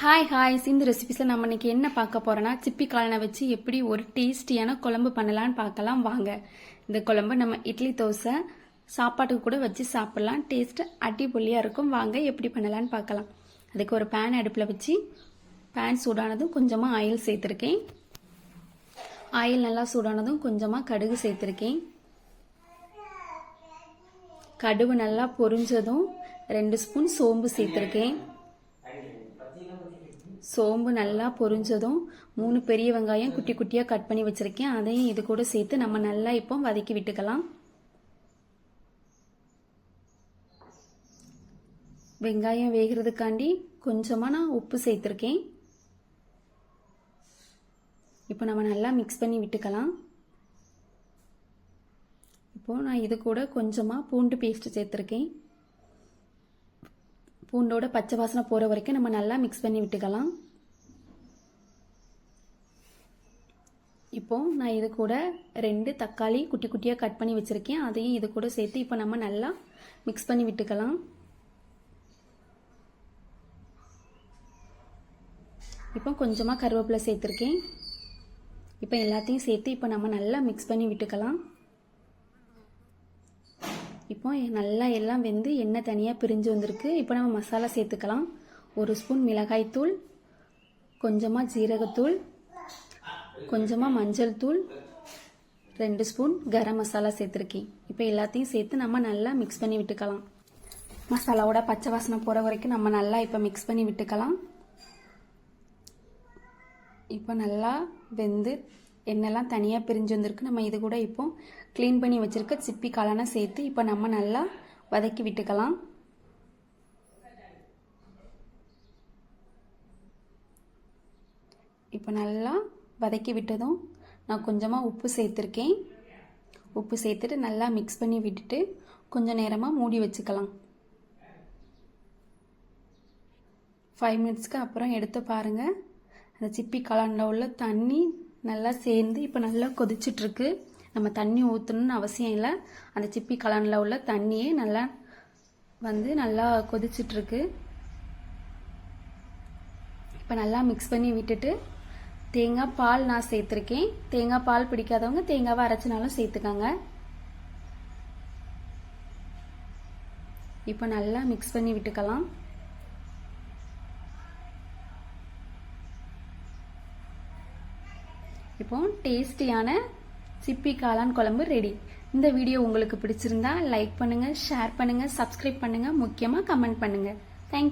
Hi hi இந்த ரெசிபிஸில் நம்ம இன்னைக்கு என்ன பார்க்க போகிறோன்னா சிப்பி காலனை வச்சு எப்படி ஒரு டேஸ்டியான குழம்பு பண்ணலான்னு பார்க்கலாம். வாங்க. இந்த குழம்பு நம்ம இட்லி தோசை சாப்பாட்டுக்கு கூட வச்சு சாப்பிட்லாம். டேஸ்ட் அடிபொலியாக இருக்கும். வாங்க எப்படி பண்ணலான்னு பார்க்கலாம். அதுக்கு ஒரு பேன் அடுப்பில் வச்சு பேன் சூடானதும் கொஞ்சமாக ஆயில் சேர்த்துருக்கேன். ஆயில் நல்லா சூடானதும் கொஞ்சமாக கடுகு சேர்த்துருக்கேன். கடுகு நல்லா பொரிஞ்சதும் ரெண்டு ஸ்பூன் சோம்பு சேர்த்துருக்கேன். சோம்பு நல்லா பொரிஞ்சதும் மூணு பெரிய வெங்காயம் குட்டி குட்டியாக கட் பண்ணி வச்சுருக்கேன். அதையும் இது கூட சேர்த்து நம்ம நல்லா இப்போ வதக்கி விட்டுக்கலாம். வெங்காயம் வேகிறதுக்காண்டி கொஞ்சமாக நான் உப்பு சேர்த்துருக்கேன். இப்போ நம்ம நல்லா மிக்ஸ் பண்ணி விட்டுக்கலாம். இப்போது நான் இது கூட கொஞ்சமாக பூண்டு பேஸ்ட்டு சேர்த்துருக்கேன். பூண்டோட பச்சை வாசனை போகிற வரைக்கும் நம்ம நல்லா மிக்ஸ் பண்ணி விட்டுக்கலாம். இப்போது நான் இது கூட ரெண்டு தக்காளி குட்டி குட்டியாக கட் பண்ணி வச்சுருக்கேன். அதையும் இது கூட சேர்த்து இப்போ நம்ம நல்லா மிக்ஸ் பண்ணி விட்டுக்கலாம். இப்போ கொஞ்சமாக கருவேப்பிலை சேர்த்துருக்கேன். இப்போ எல்லாத்தையும் சேர்த்து இப்போ நம்ம நல்லா மிக்ஸ் பண்ணி விட்டுக்கலாம். இப்போ நல்லா எல்லாம் வெந்து எண்ணெய் தனியாக பிரிஞ்சு வந்திருக்கு. இப்போ நம்ம மசாலா சேர்த்துக்கலாம். ஒரு ஸ்பூன் மிளகாய் தூள் கொஞ்சமாக ஜீரகத்தூள் கொஞ்சமாக மஞ்சள் தூள் ரெண்டு ஸ்பூன் கரம் மசாலா சேர்த்துருக்கேன். இப்போ எல்லாத்தையும் சேர்த்து நம்ம நல்லா மிக்ஸ் பண்ணி விட்டுக்கலாம். மசாலாவோட பச்சை வாசனை போகிற வரைக்கும் நம்ம நல்லா இப்போ மிக்ஸ் பண்ணி விட்டுக்கலாம். இப்போ நல்லா வெந்து எண்ணெய்லாம் தனியாக பிரிஞ்சு வந்திருக்கு. நம்ம இது கூட இப்போ க்ளீன் பண்ணி வச்சுருக்க சிப்பி காளானை சேர்த்து இப்போ நம்ம நல்லா வதக்கி விட்டுக்கலாம். இப்போ நல்லா வதக்கி விட்டதும் நான் கொஞ்சமாக உப்பு சேர்த்துருக்கேன். உப்பு சேர்த்துட்டு நல்லா மிக்ஸ் பண்ணி விட்டுட்டு கொஞ்சம் நேரமாக மூடி வச்சுக்கலாம். ஃபைவ் மினிட்ஸ்க்கு அப்புறம் எடுத்து பாருங்கள் அந்த சிப்பி காளானில் உள்ள தண்ணி நல்லா சேர்ந்து இப்போ நல்லா கொதிச்சிட்ருக்கு. நம்ம தண்ணி ஊற்றணும்னு அவசியம் இல்லை. அந்த சிப்பி கலனில் உள்ள தண்ணியே நல்லா வந்து நல்லா கொதிச்சிட்ருக்கு. இப்போ நல்லா மிக்ஸ் பண்ணி விட்டுட்டு தேங்காய் பால் நான் சேர்த்துருக்கேன். தேங்காய் பால் பிடிக்காதவங்க தேங்காவை அரைச்சினாலும் சேர்த்துக்கோங்க. இப்போ நல்லா மிக்ஸ் பண்ணி விட்டுக்கலாம். இப்போ டேஸ்டியான சிப்பி காளான் குழம்பு ரெடி இந்த வீடியோ உங்களுக்கு பிடிச்சிருந்தா லைக் பண்ணுங்க ஷேர் பண்ணுங்க சப்ஸ்கிரைப் பண்ணுங்க முக்கியமாக கமெண்ட் பண்ணுங்க. தேங்க்யூ